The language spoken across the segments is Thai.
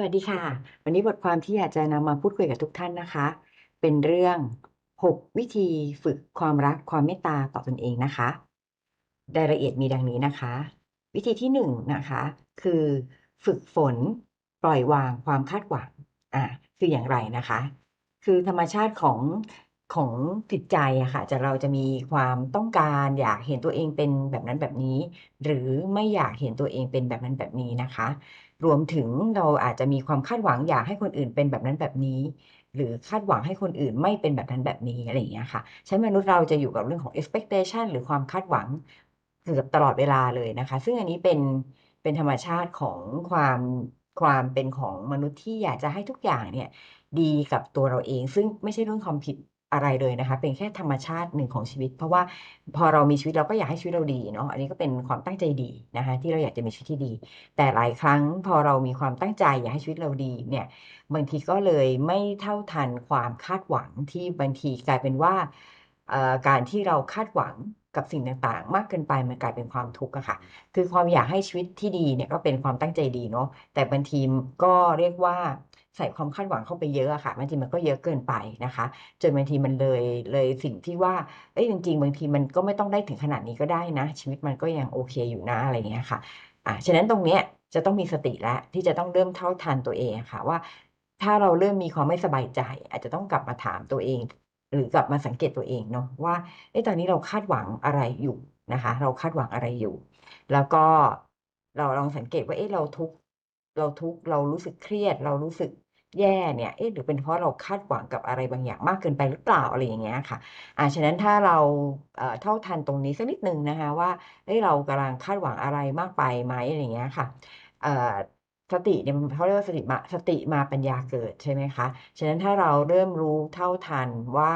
สวัสดีค่ะ วันนี้บทความที่อยากจะนำมาพูดคุยกับทุกท่านนะคะ เป็นเรื่อง 6 วิธีฝึกความรักความเมตตาต่อตนเองนะคะรายละเอียดมีดังนี้นะคะ วิธีที่1นงนะคะ คือฝึกฝนปล่อยวางความคาดหวังอ่าคืออย่างไรนะคะ คือธรรมชาติของของจิตใจอะค่ะจะเราจะมีความต้องการอยากเห็นตัวเองเป็นแบบนั้นแบบนี้ หรือไม่อยากเห็นตัวเองเป็นแบบนั้นแบบนี้นะคะ รวมถึงเราอาจจะมีความคาดหวังอยากให้คนอื่นเป็นแบบนั้นแบบนี้ หรือคาดหวังให้คนอื่นไม่เป็นแบบนั้นแบบนี้อะไรอย่างเงี้ยค่ะใช้มนุษย์เราจะอยู่กับเรื่องของ expectation หรือความคาดหวังเกือบตลอดเวลาเลยนะคะ ซึ่งอันนี้เป็นเป็นธรรมชาติของความความเป็นของมนุษย์ที่อยากจะให้ทุกอย่างเนี่ยดีกับตัวเราเอง ซึ่งไม่ใช่เรื่องความผิด อะไรเลยนะคะ เป็นแค่ธรรมชาติหนึ่งของชีวิต เพราะว่าพอเรามีชีวิตเราก็อยากให้ชีวิตเราดีเนาะอันนี้ก็เป็นความตั้งใจดีนะคะ ที่เราอยากจะมีชีวิตที่ดี แต่หลายครั้งพอเรามีความตั้งใจอยากให้ชีวิตเราดีเนี่ยบางทีก็เลยไม่เท่าทันความคาดหวังที่บางทีกลายเป็นว่าการที่เราคาดหวังกับสิ่งต่างๆ มากเกินไปมันกลายเป็นความทุกข์อะค่ะ คือความอยากให้ชีวิตที่ดีเนี่ยก็เป็นความตั้งใจดีเนาะแต่บางทีก็เรียกว่า ใส่ความคาดหวังเข้าไปเยอะอะค่ะบางทีมันก็เยอะเกินไปนะคะ จนบางทีมันเลยเลยสิ่งที่ว่าเอ้ยจริง ๆ บางทีมันก็ไม่ต้องได้ถึงขนาดนี้ก็ได้นะ ชีวิตมันก็ยังโอเคอยู่นะอะไรเงี้ยค่ะอ่าฉะนั้นตรงเนี้ยจะต้องมีสติแล้วที่จะต้องเริ่มเท่าทันตัวเองค่ะว่า ถ้าเราเริ่มมีความไม่สบายใจ อาจจะต้องกลับมาถามตัวเอง หรือกลับมาสังเกตตัวเองเนาะว่าเอ้ตอนนี้เราคาดหวังอะไรอยู่นะคะ เราคาดหวังอะไรอยู่ แล้วก็เราลองสังเกตว่าเอ๊ะเราทุกเราทุกเรารู้สึกเครียด เรารู้สึก แย่เนี่ย เอ๊ะหรือเป็นเพราะเราคาดหวังกับอะไรบางอย่างมากเกินไปหรือเปล่าอะไรอย่างเงี้ยค่ะอ่าฉะนั้นถ้าเราเอ่อเท่าทันตรงนี้สักนิดนึงนะคะว่าเฮ้ยเรากำลังคาดหวังอะไรมากไปไหมอะไรอย่างเงี้ยค่ะเอ่อสติเนี่ยเขาเรียกว่าสติมาสติมาปัญญาเกิดใช่ไหมคะ ฉะนั้นถ้าเราเริ่มรู้เท่าทันว่า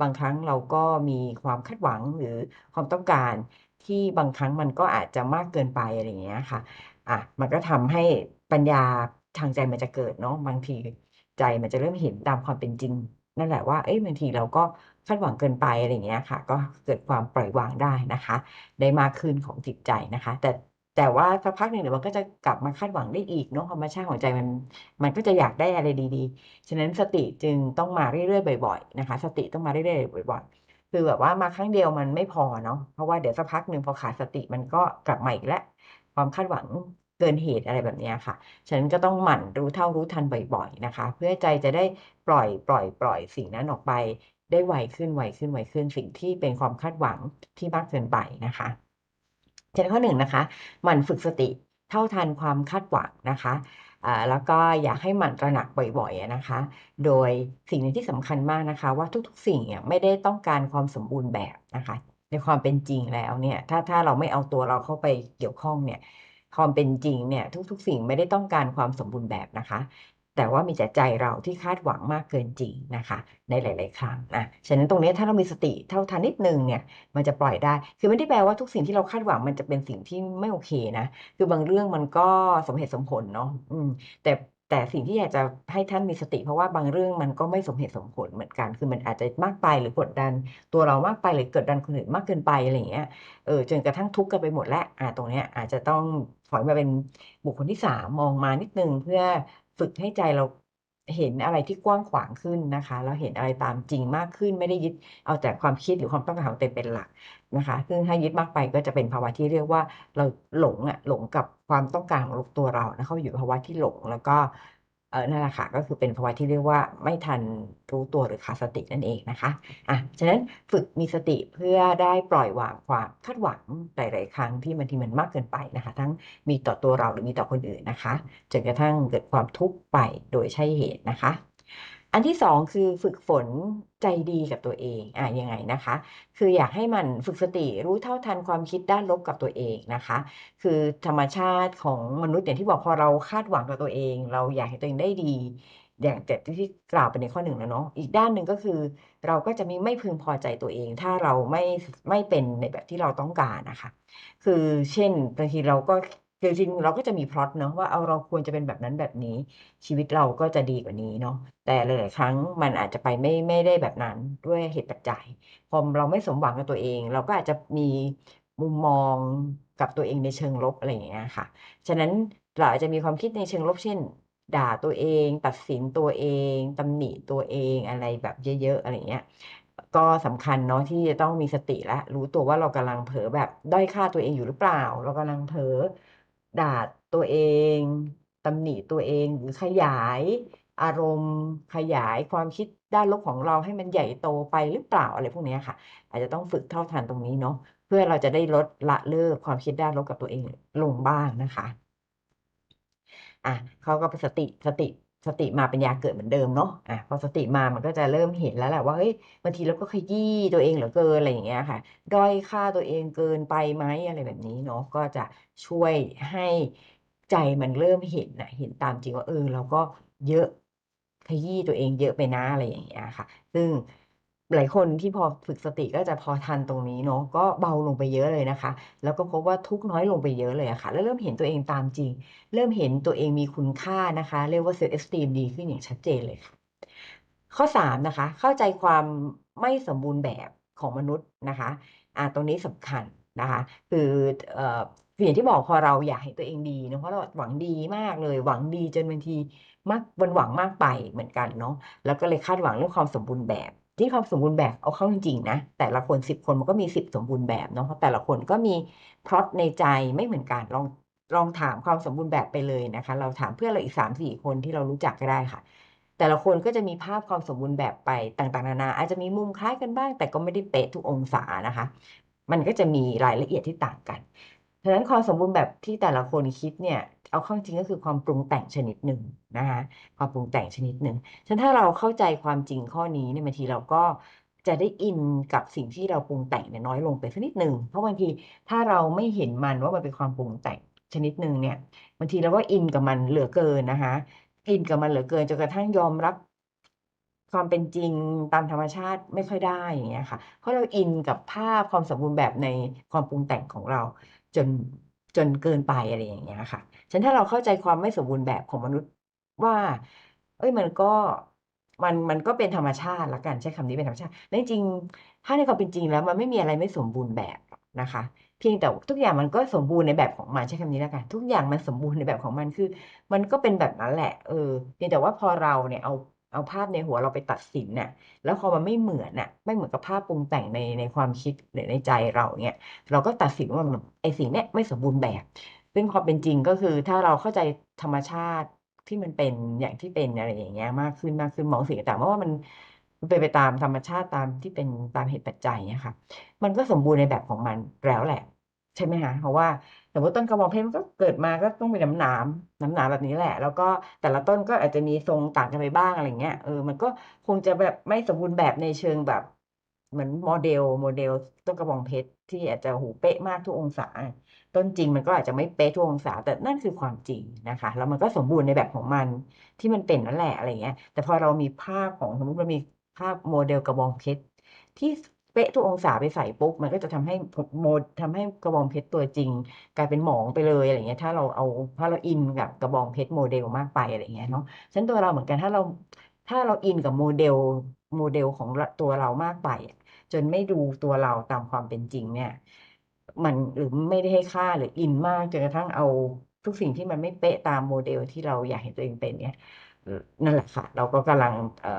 บางครั้งเราก็มีความคาดหวังหรือความต้องการที่บางครั้งมันก็อาจจะมากเกินไปอะไรอย่างเงี้ยค่ะอะมันก็ทำให้ปัญญา ทางใจมันจะเกิดเนาะบางทีใจมันจะเริ่มเห็นตามความเป็นจริง นั่นแหละว่าเอ้ยบางทีเราก็คาดหวังเกินไปอะไรเงี้ยค่ะ ก็เกิดความปล่อยวางได้นะคะ ได้มากขึ้นของจิตใจนะคะ แต่แต่ว่าสักพักหนึ่งเดี๋ยวมันก็จะกลับมาคาดหวังได้อีกเนาะธรรมชาติของใจมันมันก็จะอยากได้อะไรดีๆ ฉะนั้นสติจึงต้องมาเรื่อยๆบ่อยๆนะคะ สติต้องมาเรื่อยๆบ่อยๆ คือแบบว่ามาครั้งเดียวมันไม่พอเนาะเพราะว่าเดี๋ยวสักพักหนึ่งพอขาดสติมันก็กลับมาอีกแล้วความคาดหวัง เกินเหตุอะไรแบบนี้ค่ะ ฉะนั้นก็ต้องหมั่นรู้เท่ารู้ทันบ่อยๆนะคะ เพื่อใจจะได้ปล่อยปล่อย ปล่อยสิ่งนั้นออกไป ได้ไวขึ้นไวขึ้นไวขึ้นสิ่งที่เป็นความคาดหวังที่มากเกินไปนะคะฉะนั้นข้อหนึ่งนะคะหมั่นฝึกสติเท่าทันความคาดหวังนะคะแล้วก็อยากให้หมั่นตระหนักบ่อยๆนะคะ โดยสิ่งหนึ่งที่สำคัญมากนะคะ ว่าทุกๆ สิ่งเนี่ยไม่ได้ต้องการความสมบูรณ์แบบนะคะ ในความเป็นจริงแล้วเนี่ยถ้าถ้าเราไม่เอาตัวเราเข้าไปเกี่ยวข้องเนี่ย ความเป็นจริงเนี่ยทุกๆ สิ่งไม่ได้ต้องการความสมบูรณ์แบบนะคะ แต่ว่ามีแต่ใจเราที่คาดหวังมากเกินจริงนะคะ ในหลาย ๆ ครั้งนะฉะนั้นตรงนี้ถ้าเรามีสติเท่าทันนิดนึงเนี่ยมันจะปล่อยได้ คือไม่ได้แปลว่าทุกสิ่งที่เราคาดหวังมันจะเป็นสิ่งที่ไม่โอเคนะ คือบางเรื่องมันก็สมเหตุสมผลเนาะแต่ แต่สิ่งที่อยากจะให้ท่านมีสติ เพราะว่าบางเรื่องมันก็ไม่สมเหตุสมผลเหมือนกัน คือมันอาจจะมากไปหรือกดดัน ตัวเรามากไปหรือกดดันคนอื่นมากเกินไปอะไรอย่างเงี้ยเออจนกระทั่งทุกข์กันไปหมดแล้วอ่าตรงเนี้ยอาจจะต้องถอยมาเป็นบุคคลที่สามมองมานิดนึงเพื่อฝึกให้ใจเราเห็นอะไรที่กว้างขวางขึ้นนะคะ แล้วเห็นอะไรตามจริงมากขึ้นไม่ได้ยึดเอาแต่ความคิดหรือความต้องการของตัวเป็นหลัก นะคะ ซึ่งถ้ายึดมากไปก็จะเป็นภาวะที่เรียกว่าเราหลงอะหลงกับความต้องการของตัวเรานะเขาอยู่ภาวะที่หลงแล้วก็เออนั่นแหละค่ะก็คือเป็นภาวะที่เรียกว่าไม่ทันรู้ตัวหรือขาดสตินั่นเองนะคะอะฉะนั้นฝึกมีสติเพื่อได้ปล่อยวางความคาดหวังหลายๆครั้งที่มันที่มันมากเกินไปนะคะ ทั้งมีต่อตัวเราหรือมีต่อคนอื่นนะคะจนกระทั่งเกิดความทุกข์ไปโดยใช่เหตุนะคะ อันที่สองคือฝึกฝนใจดีกับตัวเองอะยังไงนะคะ คืออยากให้มันฝึกสติรู้เท่าทันความคิดด้านลบกับตัวเองนะคะ คือธรรมชาติของมนุษย์อย่างที่บอกพอเราคาดหวังกับตัวเอง เราอยากให้ตัวเองได้ดี อย่างแต่ที่กล่าวไปในข้อหนึ่งแล้วเนาะอีกด้านหนึ่งก็คือ เราก็จะมีไม่พึงพอใจตัวเอง ถ้าเราไม่ไม่เป็นในแบบที่เราต้องการนะคะ คือเช่นบางทีเราก็ จริงเราก็จะมีพล็อตเนาะว่าเอาเราควรจะเป็นแบบนั้นแบบนี้ ชีวิตเราก็จะดีกว่านี้เนาะแต่หลายๆครั้งมันอาจจะไปไม่ไม่ได้แบบนั้นด้วยเหตุปัจจัยพอเราไม่สมหวังกับตัวเอง เราก็อาจจะมีมุมมองกับตัวเองในเชิงลบอะไรอย่างเงี้ยค่ะ ฉะนั้นเราอาจจะมีความคิดในเชิงลบเช่น ด่าตัวเอง ตัดสินตัวเองตำหนิตัวเองอะไรแบบเยอะ ๆ อะไรเงี้ยก็สำคัญเนาะที่จะต้องมีสติและรู้ตัวว่าเรากำลังเผลอแบบด้อยค่าตัวเองอยู่หรือเปล่า เรากำลังเผลอ ด่าตัวเองตำหนิตัวเองหรือขยายอารมณ์ขยายความคิดด้านลบของเราให้มันใหญ่โตไปหรือเปล่าอะไรพวกนี้ค่ะ อาจจะต้องฝึกเท่าทันตรงนี้เนาะเพื่อเราจะได้ลดละเลิกความคิดด้านลบกับตัวเองลงบ้างนะคะอะเขาก็สติสติ สติมาปัญญาเกิดเหมือนเดิมเนาะอะพอสติมามันก็จะเริ่มเห็นแล้วแหละว่าเฮ้ยบางทีเราก็ขยี้ตัวเองเหลือเกินอะไรอย่างเงี้ยค่ะ ด้อยค่าตัวเองเกินไปไหมอะไรแบบนี้เนาะก็จะช่วยให้ใจมันเริ่มเห็นนะเห็นตามจริงว่าเออเราก็เยอะขยี้ตัวเองเยอะไปนะอะไรอย่างเงี้ยค่ะ ซึ่ง หลายคนที่พอฝึกสติก็จะพอทันตรงนี้เนาะก็เบาลงไปเยอะเลยนะคะ แล้วก็พบว่าทุกน้อยลงไปเยอะเลยอะค่ะ แล้วเริ่มเห็นตัวเองตามจริง เริ่มเห็นตัวเองมีคุณค่านะคะ เรียกว่าเซลล์เอสตีมดีขึ้นอย่างชัดเจนเลยค่ะ ข้อ3นะคะ เข้าใจความไม่สมบูรณ์แบบของมนุษย์นะคะอ่าตรงนี้สำคัญนะคะ คือเอ่ออย่างที่บอกพอเราอยากให้ตัวเองดีเนาะเพราะเราหวังดีมากเลย หวังดีจนบางทีมากบนหวังมากไปเหมือนกันเนาะแล้วก็เลยคาดหวังเรื่องความสมบูรณ์แบบ ที่ความสมบูรณ์แบบเอาเข้าจริงๆนะแต่ละคนสิบคนมันก็มีสิบสมบูรณ์แบบเนาะเพราะแต่ละคนก็มีพล็อตในใจไม่เหมือนกันลองลองถามความสมบูรณ์แบบไปเลยนะคะ เราถามเพื่อนเราอีกสามสี่คนที่เรารู้จักก็ได้ค่ะ แต่ละคนก็จะมีภาพความสมบูรณ์แบบไปต่างๆ นานา อาจจะมีมุมคล้ายกันบ้าง แต่ก็ไม่ได้เป๊ะทุกองศานะคะ มันก็จะมีรายละเอียดที่ต่างกัน ฉะนั้นความสมบูรณ์แบบที่แต่ละคนคิดเนี่ย เอาเข้าจริงก็คือความปรุงแต่งชนิดหนึ่งนะคะความปรุงแต่งชนิดหนึ่งฉะนั้นถ้าเราเข้าใจความจริงข้อนี้เนี่ยบางทีเราก็จะได้อินกับสิ่งที่เราปรุงแต่งเนี่ยน้อยลงไปสักนิดหนึ่งเพราะบางทีถ้าเราไม่เห็นมันว่ามันเป็นความปรุงแต่งชนิดหนึ่งเนี่ยบางทีเราก็อินกับมันเหลือเกินนะคะอินกับมันเหลือเกินจนกระทั่งยอมรับความเป็นจริงตามธรรมชาติไม่ค่อยได้อย่างเงี้ยค่ะ เพราะเราอินกับภาพความสมบูรณ์แบบในความปรุงแต่งของเรา จนจนเกินไปอะไรอย่างเงี้ยค่ะฉะนั้นถ้าเราเข้าใจความไม่สมบูรณ์แบบของมนุษย์ว่า เอ้ยมันก็มันมันก็เป็นธรรมชาติละกันใช้คำนี้เป็นธรรมชาติและจริง ถ้าในความเป็นจริงแล้ว มันไม่มีอะไรไม่สมบูรณ์แบบนะคะ เพียงแต่ทุกอย่างมันก็สมบูรณ์ในแบบของมันใช้คำนี้แล้วกันทุกอย่างมันสมบูรณ์ในแบบของมันคือ มันก็เป็นแบบนั้นแหละ เออเพียงแต่ว่าพอเราเนี่ยเอา เอาภาพในหัวเราไปตัดสินเนี่ยแล้วพอมันไม่เหมือนน่ะ ไม่เหมือนกับภาพปรุงแต่งในในความคิดหรือในใจเราเนี่ยเราก็ตัดสินว่าไอ้สิ่งเนี้ยไม่สมบูรณ์แบบ ซึ่งความเป็นจริงก็คือถ้าเราเข้าใจธรรมชาติที่มันเป็นอย่างที่เป็นอะไรอย่างเงี้ยมากขึ้นมากขึ้นมองสิ่งต่างๆเพราะว่ามันเป็นไปตามธรรมชาติตามที่เป็นตามเหตุปัจจัยเนี่ยค่ะมันก็สมบูรณ์ในแบบของมันแล้วแหละ ใช่ไหมคะเพราะว่า สมมติต้นกระบองเพชรมันก็เกิดมาก็ต้องเป็นน้ำหนามน้ำหนามแบบนี้แหละ แล้วก็แต่ละต้นก็อาจจะมีทรงต่างกันไปบ้างอะไรเงี้ยเออมันก็คงจะแบบไม่สมบูรณ์แบบในเชิงแบบ เหมือนโมเดลโมเดลต้นกระบองเพชรที่อาจจะหูเป๊ะมากทุกองศา ต้นจริงมันก็อาจจะไม่เป๊ะทุกองศา แต่นั่นคือความจริงนะคะแล้วมันก็สมบูรณ์ในแบบของมันที่มันเป็นนั่นแหละอะไรเงี้ย แต่พอเรามีภาพของสมมติเรามีภาพโมเดลกระบองเพชรที่ เป๊ะทุกองศาไปใส่ปุ๊บมันก็จะทำให้โมดทำให้กระบองเพชรตัวจริง กลายเป็นหมองไปเลยอะไรเงี้ยถ้าเราเอาถ้าเราอินกับกระบองเพชรโมเดลมากไปอะไรเงี้ยเนาะฉันตัวเราเหมือนกันถ้าเราถ้าเราอินกับโมเดลโมเดลของตัวเรามากไป จนไม่ดูตัวเราตามความเป็นจริงเนี่ย มันหรือไม่ได้ให้ค่าหรืออินมากจนกระทั่งเอาทุกสิ่งที่มันไม่เป๊ะตามโมเดลที่เราอยากเห็นตัวเองเป็นเนี่ยนั่นแหละค่ะ เราก็กำลังเอ่อ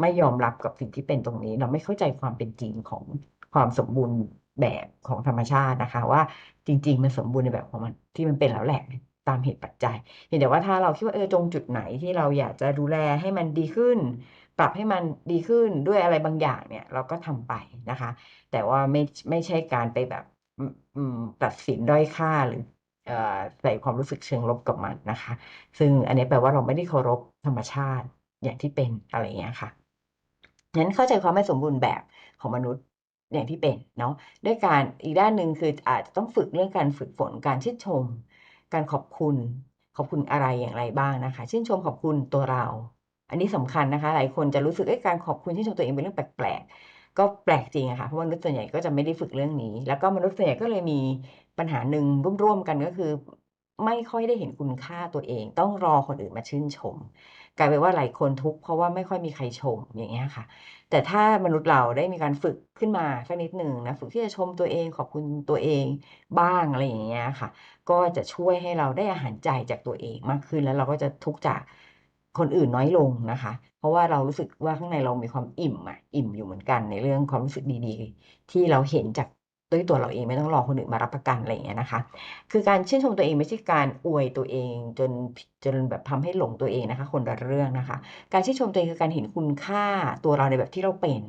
ไม่ยอมรับกับสิ่งที่เป็นตรงนี้ เราไม่เข้าใจความเป็นจริงของความสมบูรณ์แบบของธรรมชาตินะคะ ว่าจริง ๆ มันสมบูรณ์ในแบบของมันที่มันเป็นแล้วแหละตามเหตุปัจจัยเพียงแต่ว่าถ้าเราคิดว่าเออตรงจุดไหนที่เราอยากจะดูแลให้มันดีขึ้น ปรับให้มันดีขึ้นด้วยอะไรบางอย่างเนี่ย เราก็ทำไปนะคะ แต่ว่าไม่ไม่ใช่การไปแบบตัดสินด้อยค่าหรือใส่ความรู้สึกเชิงลบกับมันนะคะ ซึ่งอันนี้แปลว่าเราไม่ได้เคารพธรรมชาติ อย่างที่เป็นอะไรเงี้ยค่ะงั้นเข้าใจความไม่สมบูรณ์แบบของมนุษย์อย่างที่เป็นเนาะด้วยการอีกด้านหนึ่งคืออาจจะต้องฝึกเรื่องการฝึกฝนการชื่นชม การขอบคุณ ขอบคุณอะไรอย่างไรบ้างนะคะ ชื่นชมขอบคุณตัวเรา อันนี้สำคัญนะคะ หลายคนจะรู้สึกการขอบคุณชื่นชมตัวเองเป็นเรื่องแปลกๆ ก็แปลกจริงอะค่ะเพราะมนุษย์ส่วนใหญ่ก็จะไม่ได้ฝึกเรื่องนี้ แล้วก็มนุษย์ส่วนใหญ่ก็เลยมีปัญหาหนึ่งร่วมๆกันก็คือ ไม่ค่อยได้เห็นคุณค่าตัวเอง ต้องรอคนอื่นมาชื่นชม กลายเป็นว่าหลายคนทุกข์เพราะว่าไม่ค่อยมีใครชมอย่างเงี้ยค่ะ แต่ถ้ามนุษย์เราได้มีการฝึกขึ้นมาสักนิดหนึ่งนะฝึกที่จะชมตัวเองขอบคุณตัวเองบ้างอะไรอย่างเงี้ยค่ะ ก็จะช่วยให้เราได้อาหารใจจากตัวเองมากขึ้นแล้วเราก็จะทุกข์จากคนอื่นน้อยลงนะคะ เพราะว่าเรารู้สึกว่าข้างในเรามีความอิ่มอะอิ่มอยู่เหมือนกันในเรื่องความรู้สึกดีๆ ที่เราเห็นจาก ด้วยตัวเราเองไม่ต้องรอคนอื่นมารับประกันอะไรอย่างเงี้ยนะคะ คือการชื่นชมตัวเองไม่ใช่การอวยตัวเอง จนจนแบบทำให้หลงตัวเองนะคะ คนละเรื่องนะคะ การชื่นชมตัวเองคือการเห็นคุณค่าตัวเราในแบบที่เราเป็น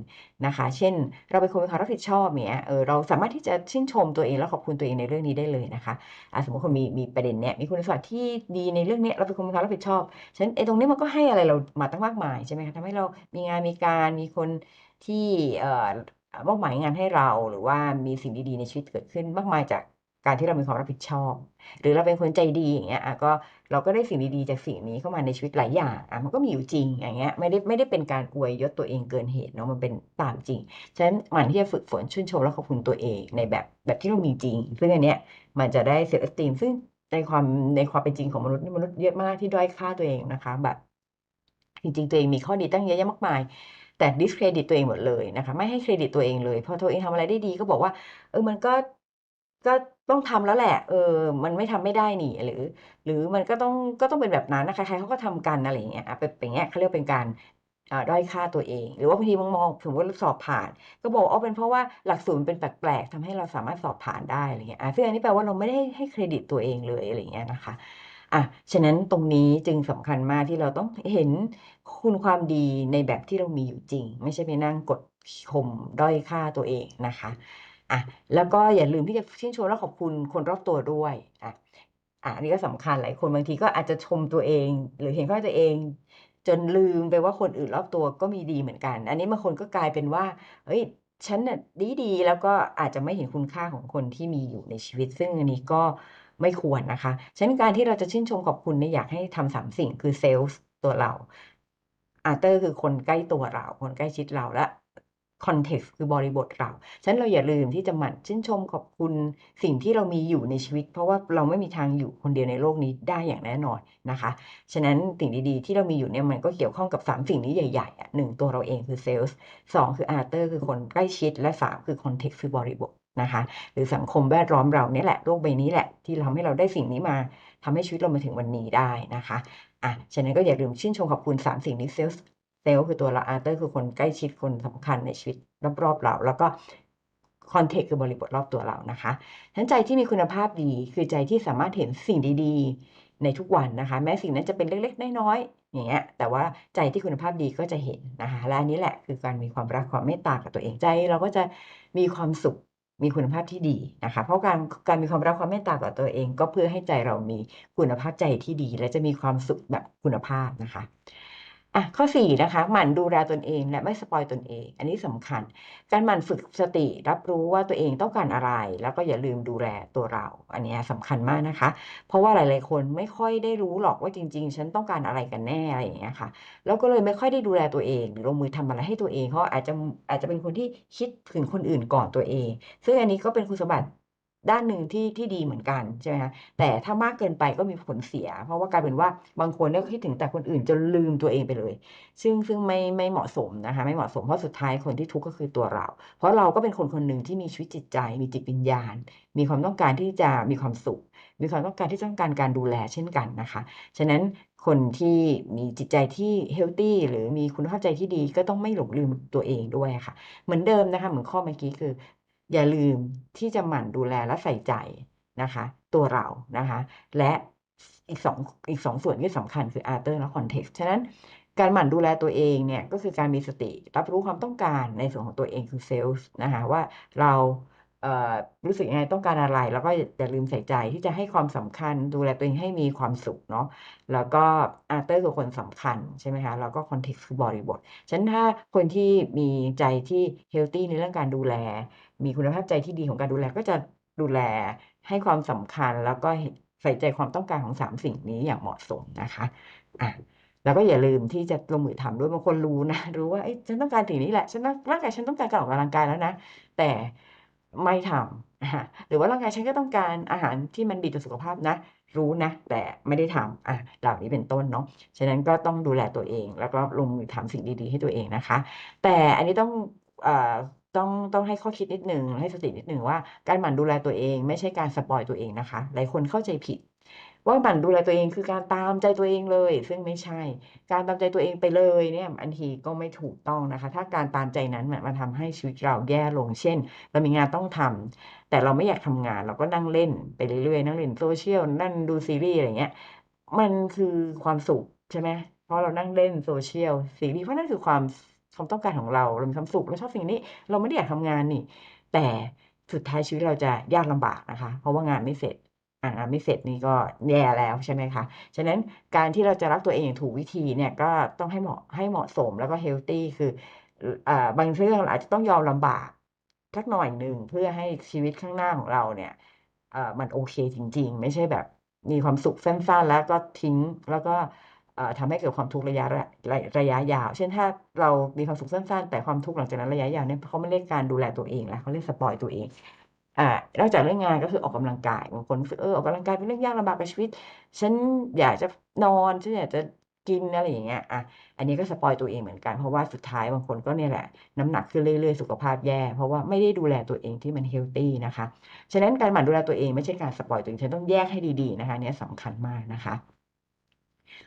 นะคะ เช่น เราเป็นคนมีความรับผิดชอบเนี้ยเออเราสามารถที่จะชื่นชมตัวเองแล้วขอบคุณตัวเองในเรื่องนี้ได้เลยนะคะอะสมมติคนมีมีประเด็นเนี้ยมีคุณสมบัติที่ดีในเรื่องเนี้ยเราเป็นคนมีความรับผิดชอบฉะนั้นไอ้ตรงนี้มันก็ให้อะไรเรามาตั้งมากมายใช่ไหมคะทำให้เรามีงานมีการมีคนที่เอ่อ มอบหมายงานให้เราหรือว่ามีสิ่งดีๆในชีวิตเกิดขึ้นมากมายจากการที่เรามีความรับผิดชอบ หรือเราเป็นคนใจดีอย่างเงี้ยก็เราก็ได้สิ่งดีๆจากสิ่งนี้เข้ามาในชีวิตหลายอย่างอะมันก็มีอยู่จริงอย่างเงี้ยไม่ได้ไม่ได้เป็นการอวยยศตัวเองเกินเหตุเนาะมันเป็นตามจริงฉะนั้นหมันที่จะฝึกฝนชื่นชมและขอบคุณตัวเองในแบบแบบที่เรามีจริงซึ่งอันเนี้ยมันจะได้เซลล์เอสติมซึ่งในความในความเป็นจริงของมนุษย์นี่มนุษย์เยอะมากที่ด้อยค่าตัวเองนะคะแบบจริงๆตัวเองมีข้อดีตั้งเยอะแยะมากมาย แต่ดิสเครดิตตัวเองหมดเลยนะคะไม่ให้เครดิตตัวเองเลยพอตัวเองทำอะไรได้ดีก็บอกว่า เออมันก็ก็ต้องทำแล้วแหละ เออ มันไม่ทำไม่ได้นี่หรือ หรือมันก็ต้องก็ต้องเป็นแบบนั้นนะใครๆเขาก็ทำกันอะไรอย่างเงี้ยเป็นอย่างเงี้ยเขาเรียกเป็นการอ่าด้อยค่าตัวเอง หรือว่าบางทีมองมองสมมติว่าสอบผ่าน ก็บอกอ๋อเป็นเพราะว่าหลักสูตรมันเป็นแปลกๆทำให้เราสามารถสอบผ่านได้อะไรเงี้ยอะซึ่งอันนี้แปลว่าเราไม่ได้ให้เครดิตตัวเองเลยอะไรเงี้ยนะคะ อะฉะนั้นตรงนี้จึงสำคัญมากที่เราต้องเห็นคุณความดีในแบบที่เรามีอยู่จริง ไม่ใช่ไปนั่งกดข่มด้อยค่าตัวเองนะคะอะแล้วก็อย่าลืมที่จะชื่นชมและขอบคุณคนรอบตัวด้วยอะอะนนี้ก็สำคัญหลายคนบางทีก็อาจจะชมตัวเอง หรือเห็นข้อตัวเอง จนลืมไปว่าคนอื่นรอบตัวก็มีดีเหมือนกัน อันนี้บางคนก็กลายเป็นว่าเฮ้ยฉันน่ะดีดีแล้วก็อาจจะไม่เห็นคุณค่าของคนที่มีอยู่ในชีวิต ซึ่งอันนี้ก็ ไม่ควรนะคะฉะนั้นการที่เราจะชื่นชมขอบคุณเนี่ยอยากให้ทำสามสิ่งคือเซลล์ตัวเราอาร์เตอร์คือคนใกล้ตัวเรา คนใกล้ชิดเราและคอนเท็กซ์คือบริบทเรา ฉะนั้นเราอย่าลืมที่จะหมั่นชื่นชมขอบคุณสิ่งที่เรามีอยู่ในชีวิต เพราะว่าเราไม่มีทางอยู่คนเดียวในโลกนี้ได้อย่างแน่นอนนะคะ ฉะนั้นสิ่งดีๆ ที่เรามีอยู่เนี่ยมันก็เกี่ยวข้องกับ 3 สิ่งนี้ใหญ่ๆอะหนึ่งตัวเราเองคือเซลล์สองคืออาร์เตอร์คือคนใกล้ชิด และ 3 คือคอนเท็กซ์คือบริบท นะคะ หรือสังคมแวดล้อมเราเนี่ยแหละโลกใบนี้แหละที่ทำให้เราได้สิ่งนี้มาทำให้ชีวิตเรามาถึงวันนี้ได้นะคะอะฉะนั้นก็อย่าลืมชื่นชมขอบคุณ 3 สิ่งนี้เซลล์เซลล์คือตัวเราอาร์เตอร์คือคนใกล้ชิดคนสำคัญในชีวิตรอบๆเรา แล้วก็คอนเทกต์คือบริบทรอบตัวเรานะคะฉะนั้นใจที่มีคุณภาพดีคือใจที่สามารถเห็นสิ่งดีๆ ในทุกวันนะคะ แม้สิ่งนั้นจะเป็นเล็กๆ น้อยๆอย่างเงี้ยแต่ว่าใจที่คุณภาพดีก็จะเห็นนะคะและอันนี้แหละคือการมีความรักความเมตตากับตัวเองใจ เราก็จะมีความสุข มีคุณภาพที่ดีนะคะ เพราะการการมีความรักความเมตตาต่อตัวเอง ก็เพื่อให้ใจเรามีคุณภาพใจที่ดี และจะมีความสุขแบบคุณภาพนะคะ อะข้อ4นะคะหมั่นดูแลตนเองและไม่สปอยตนเอง อันนี้สำคัญ การหมั่นฝึกสติรับรู้ว่าตัวเองต้องการอะไร แล้วก็อย่าลืมดูแลตัวเรา อันนี้สำคัญมากนะคะ เพราะว่าหลาย ๆ คนไม่ค่อยได้รู้หรอกว่าจริง ๆ ฉันต้องการอะไรกันแน่อะไรอย่างเงี้ยค่ะแล้วก็เลยไม่ค่อยได้ดูแลตัวเองหรือลงมือทำอะไรให้ตัวเองเพราะอาจจะอาจจะเป็นคนที่คิดถึงคนอื่นก่อนตัวเอง ซึ่งอันนี้ก็เป็นคุณสมบัติ ด้านหนึ่งที่ที่ดีเหมือนกันใช่ไหมคะแต่ถ้ามากเกินไปก็มีผลเสีย เพราะว่ากลายเป็นว่าบางคนเนี่ยคิดถึงแต่คนอื่นจนลืมตัวเองไปเลย ซึ่งซึ่งไม่ไม่เหมาะสมนะคะไม่เหมาะสมเพราะสุดท้ายคนที่ทุกข์ก็คือตัวเรา เพราะเราก็เป็นคนคนหนึ่งที่มีชีวิตจิตใจ มีจิตวิญญาณ มีความต้องการที่จะมีความสุข มีความต้องการที่ต้องการการดูแลเช่นกันนะคะ ฉะนั้นคนที่มีจิตใจที่เฮลตี้หรือมีคุณภาพใจที่ดีก็ต้องไม่หลงลืมตัวเองด้วยค่ะ เหมือนเดิมนะคะเหมือนข้อเมื่อกี้คือ อย่าลืมที่จะหมั่นดูแลและใส่ใจนะคะ ตัวเรานะคะ และอีกสองอีกสองส่วนที่สำคัญคือ Arter และ Context ฉะนั้นการหมั่นดูแลตัวเองเนี่ยก็คือการมีสติ รับรู้ความต้องการในส่วนของตัวเองคือเซลล์นะคะว่าเราเอ่อรู้สึกยังไงต้องการอะไร แล้วก็อย่าลืมใส่ใจที่จะให้ความสำคัญดูแลตัวเองให้มีความสุขเนาะแล้วก็อาร์เตอร์คือคนสำคัญใช่ไหมคะแล้วก็คอนเท็กซ์คือบริบท ฉะนั้นถ้าคนที่มีใจที่เฮลตี้ในเรื่องการดูแล มีคุณภาพใจที่ดีของการดูแลก็จะดูแลให้ความสำคัญแล้วก็ใส่ใจความต้องการของสามสิ่งนี้อย่างเหมาะสมนะคะอะแล้วก็อย่าลืมที่จะลงมือทำด้วยบางคนรู้นะรู้ว่าเอ้ฉันต้องการสิ่งนี้แหละฉันร่างกายฉันต้องการการออกกำลังกายแล้วนะ แต่ไม่ทำหรือว่าร่างกายฉันก็ต้องการอาหารที่มันดีต่อสุขภาพนะ รู้นะ แต่ไม่ได้ทำอะเหล่านี้เป็นต้นเนาะฉะนั้นก็ต้องดูแลตัวเอง แล้วก็ลงมือทำสิ่งดีๆ ให้ตัวเองนะคะ แต่อันนี้ต้องอ ต้องต้องให้ข้อคิดนิดหนึ่งให้สตินิดหนึ่งว่า การหมั่นดูแลตัวเอง ไม่ใช่การสปอยตัวเองนะคะ หลายคนเข้าใจผิด ว่าหมั่นดูแลตัวเองคือการตามใจตัวเองเลย ซึ่งไม่ใช่ การตามใจตัวเองไปเลยเนี่ยบางทีก็ไม่ถูกต้องนะคะ ถ้าการตามใจนั้นมันทำให้ชีวิตเราแย่ลง เช่น เรามีงานต้องทำแต่เราไม่อยากทำงานเราก็นั่งเล่นไปเรื่อยๆนั่งเล่น social นั่งดูซีรีส์อะไรเงี้ยมันคือความสุขใช่ไหมเพราะเรานั่งเล่น social ซีรีส์เพราะนั่นคือความ ความต้องการของเราเรามีความสุขเราชอบสิ่งนี้ เราไม่ได้อยากทำงานนี่ แต่สุดท้ายชีวิตเราจะยากลำบากนะคะ เพราะว่างานไม่เสร็จอ่างานไม่เสร็จนี่ก็แย่แล้วใช่ไหมคะ ฉะนั้นการที่เราจะรักตัวเองอย่างถูกวิธีเนี่ยก็ต้องให้เหมาะให้เหมาะสมแล้วก็เฮลทีคืออ่าบางเรื่องเราอาจจะต้องยอมลำบากสักหน่อยหนึ่งเพื่อให้ชีวิตข้างหน้าของเราเนี่ยอ่มันโอเคจริง ๆ ไม่ใช่แบบมีความสุขสั้นๆแล้วก็ทิ้งแล้วก็ ทำให้เกิดความทุกข์ระยะระระยะยาว เช่นถ้าเรามีความสุขสั้นๆ แต่ความทุกข์หลังจากนั้นระยะยาวเนี่ยเขาไม่เรียกการดูแลตัวเองแล้วเขาเรียกสปอยตัวเองอ่านอกจากเรื่องงานก็คือออกกำลังกายบางคนรู้สึกเออออกกำลังกายเป็นเรื่องยากลำบากกับชีวิต ฉันอยากจะนอนฉันอยากจะกินอะไรอย่างเงี้ยอะอันนี้ก็สปอยตัวเองเหมือนกันเพราะว่าสุดท้ายบางคนก็เนี่ยแหละ น้ำหนักขึ้นเรื่อยๆ สุขภาพแย่ เพราะว่าไม่ได้ดูแลตัวเองที่มันเฮลทีนะคะฉะนั้นการหมั่นดูแลตัวเองไม่ใช่การสปอยตัวเองฉันต้องแยกให้ดีๆนะคะเนี้ยสำคัญมากนะคะ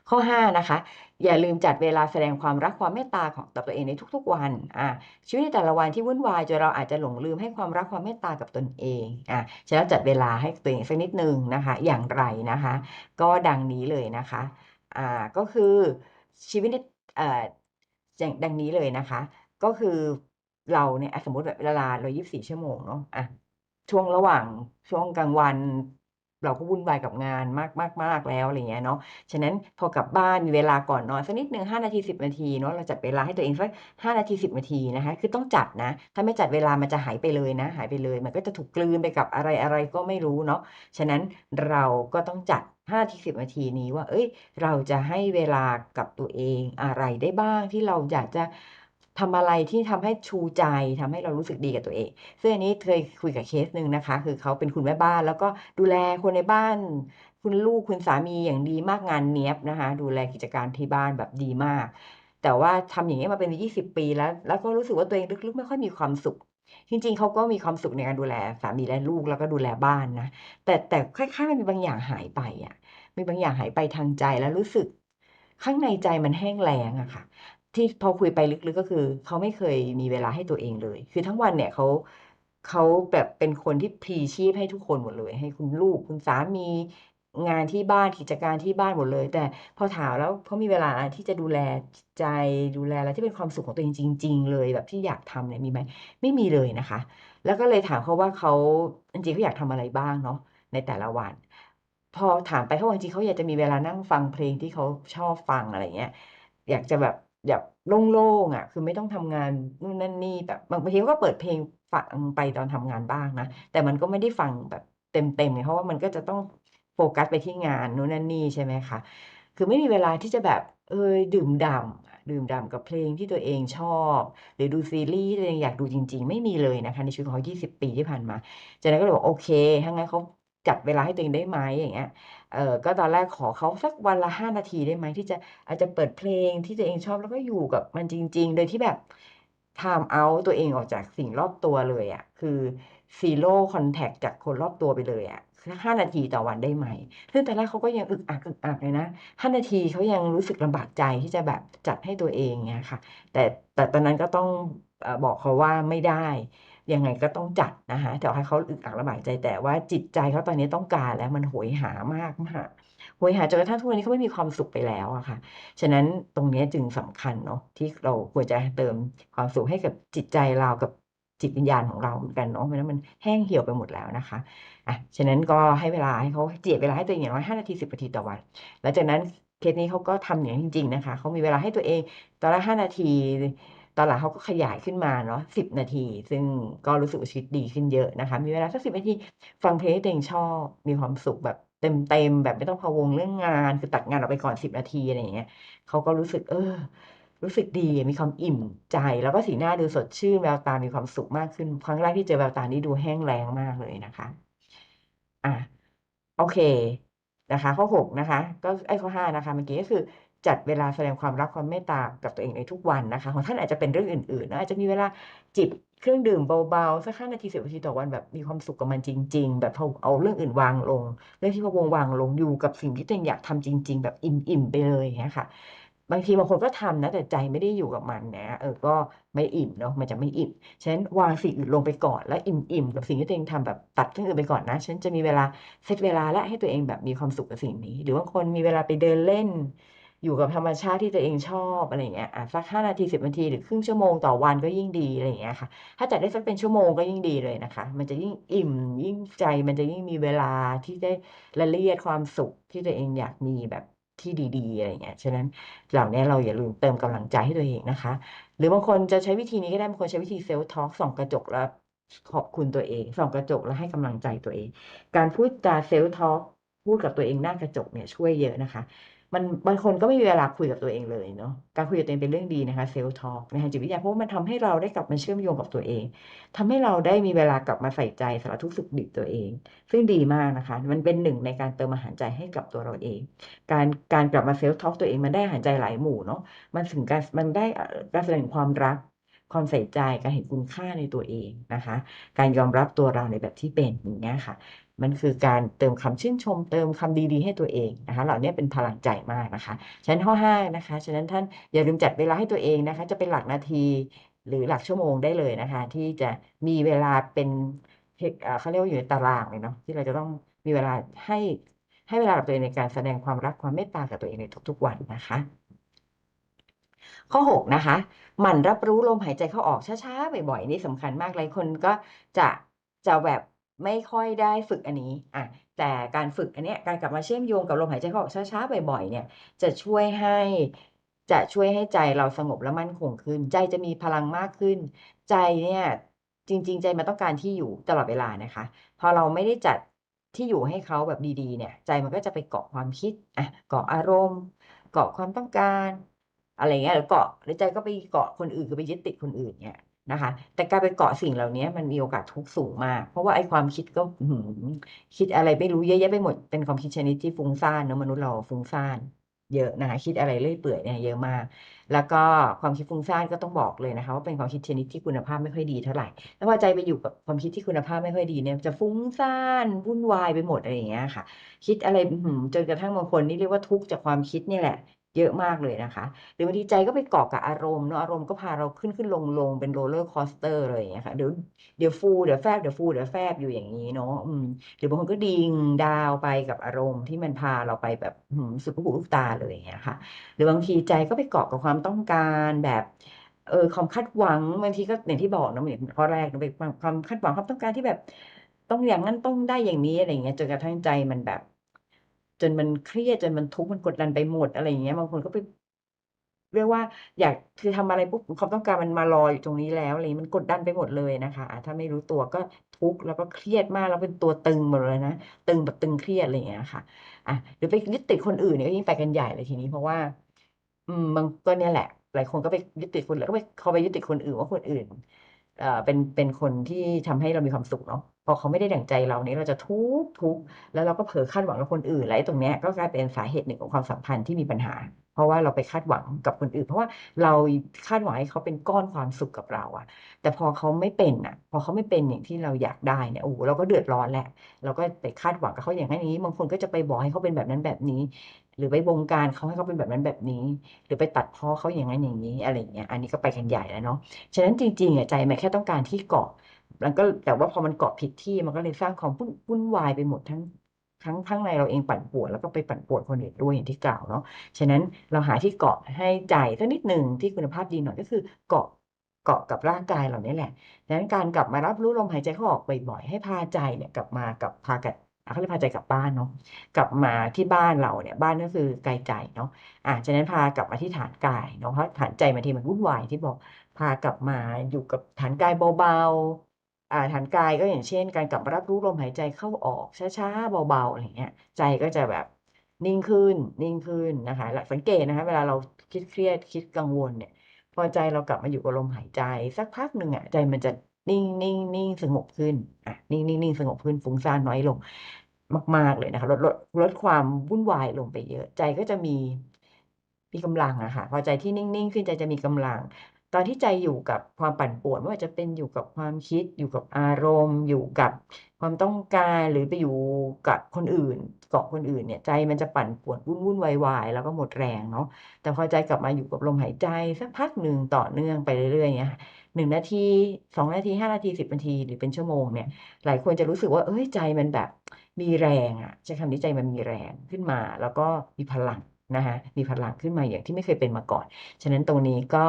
ข้อ 5 นะคะ อย่าลืมจัดเวลาแสดงความรักความเมตตาของต่อตัวเองในทุกๆวันอาชีวิตในแต่ละวันที่วุ่นวายจนเราอาจจะหลงลืมให้ความรักความเมตตากับตนเองอาฉะนั้นจัดเวลาให้ตัวเองสักนิดนึงนะคะ อย่างไรนะคะ ก็ดังนี้เลยนะคะอ่าก็คือชีวิตในอ่ออย่างดังนี้เลยนะคะ ก็คือเราเนี่ยสมมติแบบเวลาเรา24ชั่วโมงเนาะอะช่วงระหว่างช่วงกลางวัน เราก็วุ่นวายกับงานมากๆๆแล้วอะไรเงี้ยเนาะ ฉะนั้นพอกลับบ้านมีเวลาก่อนนอนสักนิดหนึ่ง5นาที10นาทีเนาะเราจัดเวลาให้ตัวเองสัก5นาที10นาทีนะคะ คือต้องจัดนะ ถ้าไม่จัดเวลามันจะหายไปเลยนะ หายไปเลย มันก็จะถูกกลืนไปกับอะไรๆก็ไม่รู้เนาะ ฉะนั้นเราก็ต้องจัด5นาที10นาทีนี้ว่าเฮ้ย เราจะให้เวลากับตัวเองอะไรได้บ้างที่เราอยากจะ ทำอะไรที่ทำให้ชูใจทำให้เรารู้สึกดีกับตัวเอง ซึ่งอันนี้เคยคุยกับเคสหนึ่งนะคะ คือเขาเป็นคุณแม่บ้าน แล้วก็ดูแลคนในบ้าน คุณลูกคุณสามีอย่างดีมากงานเนี้ยบนะคะ ดูแลกิจการที่บ้านแบบดีมาก แต่ว่าทำอย่างเงี้มาเป็น 20 ปีแล้ว แล้วก็รู้สึกว่าตัวเองลึกๆ ไม่ค่อยมีความสุข จริงๆ เขาก็มีความสุขในการดูแลสามีและลูกแล้วก็ดูแลบ้านนะ แต่แต่คล้ายๆมันมีบางอย่างหายไปอะมีบางอย่างหายไปทางใจแล้วรู้สึกข้างในใจมันแห้งแล้งอะค่ะ ที่พอคุยไปลึกๆก็คือ เขาไม่เคยมีเวลาให้ตัวเองเลย คือทั้งวันเนี่ยเขาเขาแบบเป็นคนที่พลีชีพให้ทุกคนหมดเลย ให้คุณลูกคุณสามีงานที่บ้านกิจการที่บ้านหมดเลย แต่พอถามแล้วเขามีเวลาที่จะดูแลใจดูแลอะไรที่เป็นความสุขของตัวเองจริง ๆ เลยแบบที่อยากทำเนี่ยมีไหม?ไม่มีเลยนะคะ แล้วก็เลยถามเขาว่าเขาจริงๆเขาอยากทำอะไรบ้างเนาะในแต่ละวัน พอถามไปเขาจริงๆเขาอยากจะมีเวลานั่งฟังเพลงที่เขาชอบฟังอะไรเงี้ยอยากจะแบบ แบบโล่งๆอะ คือไม่ต้องทำงานนู่นนั่นนี่แบบบางทีก็เปิดเพลงฟังไปตอนทำงานบ้างนะ แต่มันก็ไม่ได้ฟังแบบเต็มๆเพราะว่ามันก็จะต้องโฟกัสไปที่งานนู่นนั่นนี่ใช่ไหมคะคือไม่มีเวลาที่จะแบบเออดื่มด่ำดื่มด่ำกับเพลงที่ตัวเองชอบ หรือดูซีรีส์ที่ตัวเองอยากดูจริง ๆ ไม่มีเลยนะคะในชีวิตของเขา20 ปีที่ผ่านมาจากนั้นก็เลยบอกโอเคถ้างั้นเขาจัดเวลาให้ตัวเองได้ไหมอย่างเงี้ย เออก็ตอนแรกขอเขาสักวันละ 5 นาทีได้ไหมที่จะอาจจะเปิดเพลงที่ตัวเองชอบแล้วก็อยู่กับมันจริง ๆ โดยที่แบบไทม์เอาตัวเองออกจากสิ่งรอบตัวเลยอะคือ zero contact จากคนรอบตัวไปเลยอะสัก5นาทีต่อวันได้ไหมซึ่งตอนแรกเขาก็ยังอึกอักๆเลยนะ5นาทีเขายังรู้สึกลำบากใจที่จะแบบจัดให้ตัวเองเงี้ยค่ะ แต่แต่ตอนนั้นก็ต้องบอกเขาว่าไม่ได้ ยังไงก็ต้องจัดนะคะต่ให้เขาอึกอักลำบากใจแต่ว่าจิตใจเขาตอนนี้ต้องการแล้วมันโหยหามากมากโหยหาจนกระทั่งทุกวันนี้เขาไม่มีความสุขไปแล้วอะค่ะ ฉะนั้นตรงนี้จึงสำคัญเนาะที่เราควรจะเติมความสุขให้กับจิตใจเรากับจิตวิญญาณของเราเหมือนกันเนาะไม่งั้นมันแห้งเหี่ยวไปหมดแล้วนะคะอะฉะนั้นก็ให้เวลาให้เขาเจีบเวลาให้ตัวเองอย่างน้อย5นาที10นาทีต่อวันหลังจากนั้นเคสนี้เขาก็ทำอย่างจริง ๆ นะคะเขามีเวลาให้ตัวเองตอนแรก5นาที ตอนหลังเขาก็ขยายขึ้นมาเนาะ10นาที ซึ่งก็รู้สึกชีวิตดีขึ้นเยอะนะคะ มีเวลาสัก10นาที ฟังเพลงที่ตัวเองชอบ มีความสุขแบบเต็มๆแบบไม่ต้องพะวงเรื่องงาน คือตัดงานออกไปก่อน10นาทีอะไรอย่างเงี้ยเขาก็รู้สึกเออ รู้สึกดีมีความอิ่มใจ แล้วก็สีหน้าดูสดชื่นแววตา มีความสุขมากขึ้น ครั้งแรกที่เจอแววตานี่ดูแห้งแล้งมากเลยนะคะอาโอเคนะคะ ข้อ6นะคะ ก็เอ๊ยข้อ5นะคะเมื่อกี้ก็คือ จัดเวลาแสดงความรักความเมตตากับตัวเองในทุกวันนะคะของท่านอาจจะเป็นเรื่องอื่นๆนะอาจจะมีเวลาจิบเครื่องดื่มเบาๆสักห้านาทีสิบนาทีต่อวันแบบมีความสุขกับมันจริง ๆ แบบพอเอาเรื่องอื่นวางลง เรื่องที่พะวงวางลงอยู่กับสิ่งที่ตัวเองอยากทำจริง ๆ แบบอิ่มๆไปเลยอย่างเงี้ยค่ะบางทีบางคนก็ทำนะแต่ใจไม่ได้อยู่กับมันนะเออก็ไม่อิ่มเนาะมันจะไม่อิ่มฉะนั้นวางสิ่งอื่นลงไปก่อนแล้วอิ่มๆกับสิ่งที่ตัวเองทำแบบตัดเรื่องอื่นไปก่อนนะฉันจะมีเวลาเซตเวลาและให้ตัวเองแบบมีความสุขกับสิ่งนี้ หรือบางคนมีเวลาไปเดินเล่น อยู่กับธรรมชาติที่ตัวเองชอบอะไรเงี้ยอะสักห้านาทีสิบนาทีหรือครึ่งชั่วโมงต่อวันก็ยิ่งดีอะไรเงี้ยค่ะ ถ้าจัดได้สักเป็นชั่วโมงก็ยิ่งดีเลยนะคะ มันจะยิ่งอิ่มยิ่งใจมันจะยิ่งมีเวลาที่ได้ละเลียดความสุขที่ตัวเองอยากมีแบบที่ดี ๆ อะไรเงี้ย ฉะนั้นเหล่านี้เราอย่าลืมเติมกำลังใจให้ตัวเองนะคะ หรือบางคนจะใช้วิธีนี้ก็ได้บางคนใช้วิธีเซลฟ์ทอล์กส่องกระจกแล้วขอบคุณตัวเองส่องกระจกแล้วให้กำลังใจตัวเอง การพูดจาเซลฟ์ทอล์กพูดกับตัวเองหน้ากระจกเนี่ยช่วยเยอะนะคะ มันบางคนก็ไม่มีเวลาคุยกับตัวเองเลยเนาะการคุยกับตัวเองเป็นเรื่องดีนะคะเซลฟ์ทอล์กนทางจิตวิทยาเพราะว่ามันทำให้เราได้กลับมาเชื่อมโยงกับตัวเองทำให้เราได้มีเวลากลับมาใส่ใจสารทุกข์สุขดิบตัวเอง ซึ่งดีมากนะคะ มันเป็นหนึ่งในการเติมอาหารใจให้กับตัวเราเอง การการกลับมาเซลฟ์ทอล์กตัวเองมันได้อาหารใจหลายหมู่เนาะมันถึงการมันได้การแสดงความรักความใส่ใจการเห็นคุณค่าในตัวเองนะคะ การยอมรับตัวเราในแบบที่เป็นอย่างเงี้ยค่ะ มันคือการเติมคำชื่นชม เติมคำดีๆ ให้ตัวเองนะคะ เหล่านี้เป็นพลังใจมากนะคะฉะนั้นข้อห้านะคะ ฉะนั้นท่านอย่าลืมจัดเวลาให้ตัวเองนะคะ จะเป็นหลักนาทีหรือหลักชั่วโมงได้เลยนะคะ ที่จะมีเวลาเป็นเขาเรียกว่าอยู่ในตารางเลยเนาะที่เราจะต้องมีเวลาให้ให้เวลากับตัวเองในการแสดงความรักความเมตตากับตัวเองในทุกๆวันนะคะ ข้อ6นะคะหมั่นรับรู้ลมหายใจเข้าออกช้าๆบ่อยๆนี่สำคัญมากหลายคนก็จะจะแบบ ไม่ค่อยได้ฝึกอันนี้อะแต่การฝึกอันเนี้ยการกลับมาเชื่อมโยงกับลมหายใจเข้าออกช้าๆบ่อยๆเนี่ย จะช่วยให้จะช่วยให้ใจเราสงบและมั่นคงขึ้น ใจจะมีพลังมากขึ้น ใจเนี่ยจริง ๆ ใจมันต้องการที่อยู่ตลอดเวลานะคะ พอเราไม่ได้จัดที่อยู่ให้เขาแบบดีๆ เนี่ย ใจมันก็จะไปเกาะความคิดอะเกาะอารมณ์ เกาะความต้องการ อะไรเงี้ยหรือเกาะหรือใจก็ไปเกาะคนอื่นคือไปยึดติดคนอื่นเนี่ย นะคะ แต่การไปเกาะสิ่งเหล่านี้มันมีโอกาสทุกข์สูงมาก เพราะว่าไอ้ความคิดก็หืคิดอะไรไม่รู้เยอะแยะไปหมดเป็นความคิดชนิดที่ฟุ้งซ่านเนอะมนุษย์เราฟุ้งซ่านเยอะนะคะคิดอะไรเรื่อยเปื่อยเนี่ยเยอะมาก แล้วก็ความคิดฟุ้งซ่านก็ต้องบอกเลยนะคะว่าเป็นความคิดชนิดที่คุณภาพไม่ค่อยดีเท่าไหร่แล้วพอใจไปอยู่กับความคิดที่คุณภาพไม่ค่อยดีเนี่ยจะฟุ้งซ่านวุ่นวายไปหมดอะไรอย่างเงี้ยค่ะ คิดอะไรจนกระทั่งบางคนนี่เรียกว่าทุกข์จากความคิดนี่แหละ เยอะมากเลยนะคะ หรือบางทีใจก็ไปเกาะกับอารมณ์เนาะอารมณ์ก็พาเราขึ้นขึ้นลงลงเป็นโรลเลอร์คอสเตอร์เลยอย่างเงี้ยค่ะเดี๋ยวเดี๋ยวฟูเดี๋ยวแฟบเดี๋ยวฟูเดี๋ยวแฟบอยู่อย่างนี้เนาะอืมหรือบางคนก็ดิ่งดาวไปกับอารมณ์ที่มันพาเราไปแบบสุดลูกหูลูกตาเลยอย่างเงี้ยค่ะ หรือบางทีใจก็ไปเกาะกับความต้องการแบบเออความคาดหวังบางทีก็อย่างที่บอกนะเหมือนข้อแรกนะเป็นความความคาดหวังความต้องการที่แบบ ต้องอย่างนั้นต้องได้อย่างนี้อะไรเงี้ยจนกระทั่งใจมันแบบ จนมันเครียดจนมันทุกข์มันกดดันไปหมดอะไรอย่างเงี้ยบางคนก็ไปเรียกว่า อยากคือทำอะไรปุ๊บความต้องการมันมารออยู่ตรงนี้แล้วอะไรมันกดดันไปหมดเลยนะคะถ้าไม่รู้ตัวก็ทุกข์แล้วก็เครียดมากแล้วเป็นตัวตึงหมดเลยนะตึงแบบตึงเครียดอะไรอย่างเงี้ยค่ะอะหรือไปยึดติดคนอื่นเนี่ยก็ยิ่งไปกันใหญ่เลยทีนี้เพราะว่า อืมมันก็เนี่ยแหละ หลายคนก็ไปยึดติดคนแล้วก็ไปเขาไปยึดติดคนอื่นว่าคนอื่น เอ่อเป็นเป็นคนที่ทำให้เรามีความสุขเนาะ พอเขาไม่ได้ดั่งใจเราเนี่ยเราจะทุกข์ทุกข์แล้วเราก็เผลอคาดหวังกับคนอื่นแล้วไอ้ตรงเนี้ยก็กลายเป็นสาเหตุหนึ่งของความสัมพันธ์ที่มีปัญหา เพราะว่าเราไปคาดหวังกับคนอื่น เพราะว่าเราคาดหวังให้เขาเป็นก้อนความสุขกับเราอะแต่พอเขาไม่เป็นอะพอเขาไม่เป็นอย่างที่เราอยากได้เนี่ยโอ้โหเราก็เดือดร้อนแหละ เราก็ไปคาดหวังกับเขาอย่างนั้นอย่างนี้บางคนก็จะไปบอกให้เขาเป็นแบบนั้นแบบนี้ หรือไปบงการเขาให้เขาเป็นแบบนั้นแบบนี้ หรือไปตัดพ้อเขาอย่างนั้นอย่างนี้อะไรอย่างเงี้ยอันนี้ก็ไปกันใหญ่แล้วเนาะฉะนั้นจริงๆอะใจมันแค่ต้องการที่เกาะ มันก็แต่ว่าพอมันเกาะผิดที่มันก็เลยสร้างความวุ่นวุ่นวายไปหมดทั้งทั้งทั้งในเราเองปั่นปวนแล้วก็ไปปั่นปวนคนอื่นด้วยอย่างที่กล่าวเนาะฉะนั้นเราหาที่เกาะให้ใจสักนิดหนึ่งที่คุณภาพดีหน่อยก็คือเกาะเกาะกับร่างกายเราเนี่ยแหละดังนั้นการกลับมารับรู้ลมหายใจเข้าออกบ่อยๆให้พาใจเนี่ยกลับมากับพากับเขาเรียกพาใจกลับบ้านเนาะกลับมาที่บ้านเราเนี่ยบ้านก็คือกายใจเนาะอะฉะนั้นพากลับมาที่ฐานกายเนาะเพราะฐานใจบางทีมันวุ่นวายที่บอกพากลับมาอยู่กับฐานกายเบาๆอ่า ฐานกายก็อย่างเช่น การกลับมารับรู้ลมหายใจเข้าออกช้าๆเบาๆอะไรเงี้ย ใจก็จะแบบนิ่งขึ้น นิ่งขึ้นนะคะหลักสังเกตนะคะ เวลาเราคิดเครียดคิดกังวลเนี่ย พอใจเรากลับมาอยู่กับลมหายใจ สักพักหนึ่งอะใจมันจะนิ่งนิ่งนิ่งสงบขึ้นอะนิ่งนิ่งนิ่งสงบขึ้นฟุ้งซ่านน้อยลงมาก ๆเลยนะคะลดลดลดความวุ่นวายลงไปเยอะ ใจก็จะมีมีกำลังอะค่ะพอใจที่นิ่ง ๆ ขึ้นใจจะมีกำลัง ตอนที่ใจอยู่กับความปั่นป่วนไม่ว่าจะเป็นอยู่กับความคิด อยู่กับอารมณ์ อยู่กับความต้องการหรือไปอยู่กับคนอื่นเกาะคนอื่นเนี่ยใจมันจะปั่นป่วนวุ่นๆวายๆแล้วก็หมดแรงเนาะแต่พอใจกลับมาอยู่กับลมหายใจสักพักหนึ่งต่อเนื่องไปเรื่อยๆเงี้ยค่ะ1นาที2นาที5นาที10นาทีหรือเป็นชั่วโมงเนี่ยหลายคนจะรู้สึกว่าเฮ้ยใจมันแบบมีแรงอะใช้คำนี้ใจมันมีแรงขึ้นมา แล้วก็มีพลังนะคะมีพลังขึ้นมาอย่างที่ไม่เคยเป็นมาก่อน ฉะนั้นตรงนี้ก็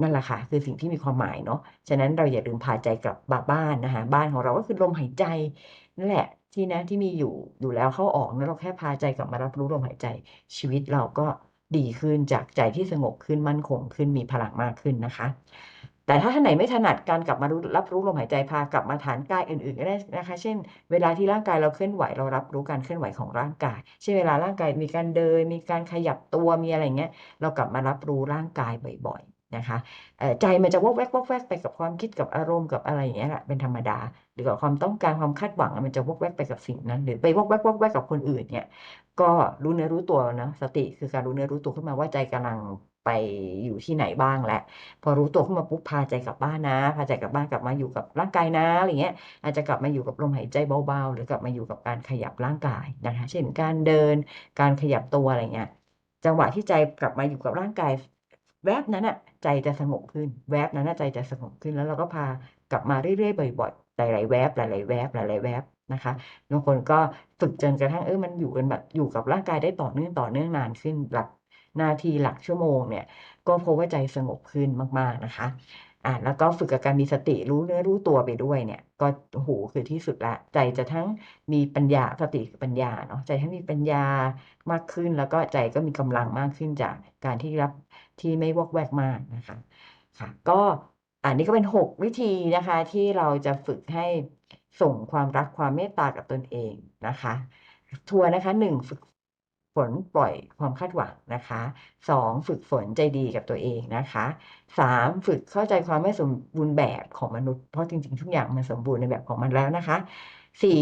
นั่นแหละค่ะคือสิ่งที่มีความหมายเนาะฉะนั้นเราอย่าลืมพาใจกลับบ้านนะคะบ้านของเราก็คือลมหายใจนั่นแหละที่นะที่มีอยู่อยู่แล้วเข้าออกนะเราแค่พาใจกลับมารับรู้ลมหายใจ ชีวิตเราก็ดีขึ้นจากใจที่สงบขึ้นมั่นคงขึ้นมีพลังมากขึ้นนะคะ แต่ถ้าท่านไหนไม่ถนัดการกลับมารับรู้ลมหายใจพากลับมาฐานกายอื่นๆก็ได้นะคะ เช่น เวลาที่ร่างกายเราเคลื่อนไหวเรารับรู้การเคลื่อนไหวของร่างกาย เช่นเวลาร่างกายมีการเดิน มีการขยับตัวมีอะไรเงี้ยเรากลับมารับรู้ร่างกายบ่อย นะคะใจมันจะวอกวกแวกไปกับความคิดกับอารมณ์กับอะไรอย่างเงี้ยแหละเป็นธรรมดา หรือกับความต้องการความคาดหวังมันจะวกแวกไปกับสิ่งนั้น หรือไปวกแวกๆๆกับคนอื่นเนี่ย ก็รู้เนื้อรู้ตัวนะสติคือการรู้เนื้อรู้ตัวขึ้นมาว่าใจกำลังไปอยู่ที่ไหนบ้างแล้วพอรู้ตัวขึ้นมาปุ๊บพาใจกลับบ้านนะพาใจกลับบ้านกลับมาอยู่กับร่างกายนะอะไรเงี้ยอาจจะกลับมาอยู่กับลมหายใจเบาๆ หรือกลับมาอยู่กับการขยับร่างกายนะคะเช่นการเดินการขยับตัวอะไรเงี้ยจังหวะที่ใจกลับมาอยู่กับร่างกายแวบนั้นน่ะ ใจจะสงบขึ้น แวบนั้นน่ะใจจะสงบขึ้นแล้วเราก็พากลับมาเรื่อยๆบ่อยๆหลายๆแวบหลายๆแวบหลายๆแวบนะคะบางคนก็ฝึกจนกระทั่งเออมันอยู่กันแบบอยู่กับร่างกายได้ต่อเนื่องต่อเนานขึ้นหลักนาทีหลักชั่วโมงเนี่ย ก็พบว่าใจสงบขึ้นมากๆนะคะ อ่าแล้วก็ฝึกกับการมีสติรู้เนื้อรู้ตัวไปด้วยเนี่ย ก็โอ้โฮคือที่สุดล้วใจจะทั้งมีปัญญาสติปัญญาเนาะใจทั้งมีปัญญามากขึ้น แล้วก็ใจก็มีกำลังมากขึ้นจากการที่รับที่ไม่วอกแวกมากนะคะค่ะ ก็อันนี้ก็เป็น6วิธีนะคะ ที่เราจะฝึกให้ส่งความรักความเมตตากับตนเองนะคะทัวนนะคะ1ฝึก ฝนปล่อยความคาดหวังนะคะ 2 ฝึกฝนใจดีกับตัวเองนะคะ 3 ฝึกเข้าใจความไม่สมบูรณ์แบบของมนุษย์เพราะจริงๆ ทุกอย่างมันสมบูรณ์ในแบบของมันแล้วนะคะ 4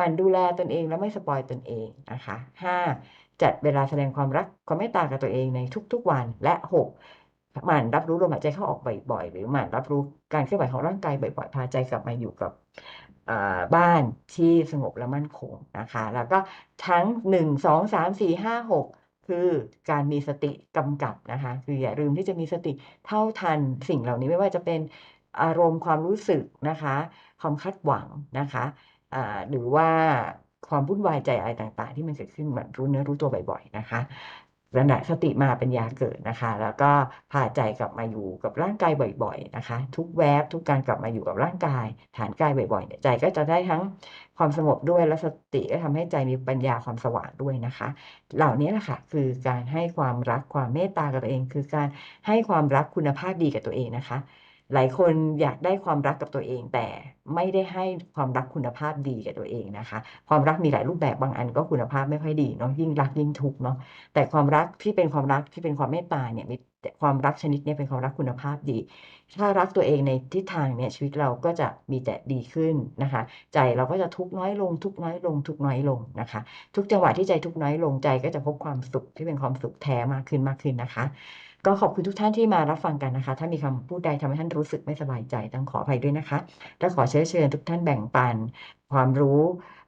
มันดูแลตนเองและไม่สปอยตนเองนะคะ 5 จัดเวลาแสดงความรักความเมตตากับตัวเองในทุกๆวันและ6หมั่นรับรู้ลมหายใจเข้าออกบ่อยๆ หรือหมั่นรับรู้การเคลื่อนไหวของร่างกายบ่อยๆ พาใจกลับมาอยู่กับ บ้านที่สงบและมั่นคงนะคะ แล้วก็ทั้ง 1 2 3 4 5 6 คือการมีสติกำกับนะคะ คืออย่าลืมที่จะมีสติเท่าทันสิ่งเหล่านี้ไม่ว่าจะเป็นอารมณ์ความรู้สึกนะคะ ความคาดหวังนะคะหรือว่าความวุ่นวายใจอะไรต่างๆ ที่มันเกิดขึ้นหมั่นรู้เนื้อรู้ตัวบ่อยๆนะคะ นั่นแหละสติมาปัญญาเกิดนะคะ แล้วก็พาใจกลับมาอยู่กับร่างกายบ่อย ๆนะคะ ทุกแวบทุกการกลับมาอยู่กับร่างกาย ฐานกายบ่อยๆเนี่ยใจก็จะได้ทั้งความสงบด้วยและสติก็ทำให้ใจมีปัญญาความสว่างด้วยนะคะ เหล่านี้แหละค่ะคือการให้ความรักความเมตตากับตัวเอง คือการให้ความรักคุณภาพดีกับตัวเองนะคะ หลายคนอยากได้ความรักกับตัวเอง แต่ไม่ได้ให้ความรักคุณภาพดีกับตัวเองนะคะ ความรักมีหลายรูปแบบบางอันก็คุณภาพไม่ค่อยดีเนาะยิ่งรักยิ่งทุกเนาะแต่ความรักที่เป็นความรักที่เป็นความเมตตาเนี่ยมีความรักชนิดนี้เป็นความรักคุณภาพดี ถ้ารักตัวเองในทิศทางเนี้ยชีวิตเราก็จะมีแต่ดีขึ้นนะคะ ใจเราก็จะทุกน้อยลง ทุกน้อยลง ทุกน้อยลงนะคะ ทุกจังหวะที่ใจทุกน้อยลงใจก็จะพบความสุขที่เป็นความสุขแท้มากขึ้นมากขึ้นนะคะ ก็ขอบคุณทุกท่านที่มารับฟังกันนะคะ ถ้ามีคำพูดใดทำให้ท่านรู้สึกไม่สบายใจต้องขออภัยด้วยนะคะ และขอเชิญเชิญทุกท่านแบ่งปันความรู้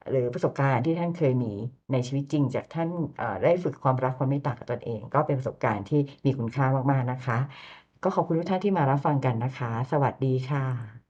หรือประสบการณ์ที่ท่านเคยมีในชีวิตจริง จากท่านได้ฝึกความรักความเมตตากับตนเอง ก็เป็นประสบการณ์ที่มีคุณค่ามากๆนะคะ ก็ขอบคุณทุกท่านที่มารับฟังกันนะคะ สวัสดีค่ะ